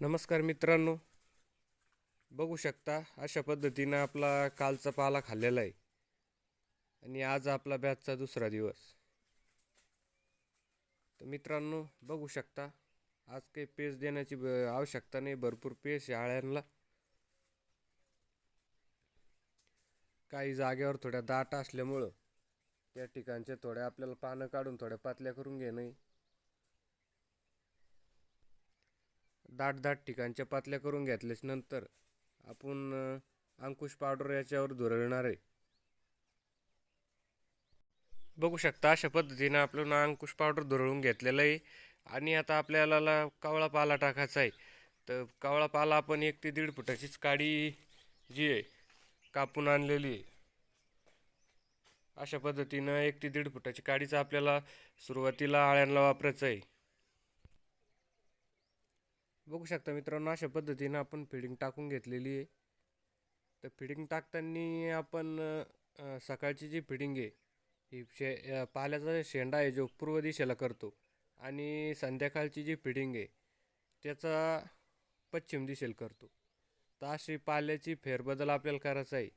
नमस्कार मित्रांनो. बघू शकता अशा पद्धतीनं आपला कालचा पाला खाल्लेला आहे. आणि आज आपला बॅचचा दुसरा दिवस. तर मित्रांनो बघू शकता आज काही पेस देण्याची ब आवश्यकता नाही भरपूर पेस आळ्यांना काही जागेवर थोड्या दाट असल्यामुळं त्या ठिकाणचे थोड्या आपल्याला पानं काढून थोड्या पातल्या करून घेणं आहे. दाट दाट ठिकाणच्या पातल्या करून घेतल्याच नंतर आपण अंकुश पावडर याच्यावर धुरळणार आहे. बघू शकता अशा पद्धतीनं आपलं अंकुश पावडर धुरळून घेतलेलं आहे. आणि आता आपल्याला ला कावळा पाला टाकायचा आहे. तर कावळा पाला आपण एक ते दीड फुटाचीच काडी जी आहे कापून आणलेली आहे. अशा पद्धतीनं एक ते दीड फुटाची काडीचं आपल्याला सुरुवातीला आळ्यांना वापरायचं आहे. बघू शकता मित्रांनो अशा पद्धतीनं आपण फिडिंग टाकून घेतलेली आहे. तर फिडिंग टाकताना आपण सकाळची जी फिडिंग आहे ही शे पाल्याचा शेंडा आहे जो पूर्व दिशेला करतो आणि संध्याकाळची जी फिडिंग आहे त्याचा पश्चिम दिशेला करतो. तर अशी पाल्याची फेरबदल आपल्याला करायचा आहे.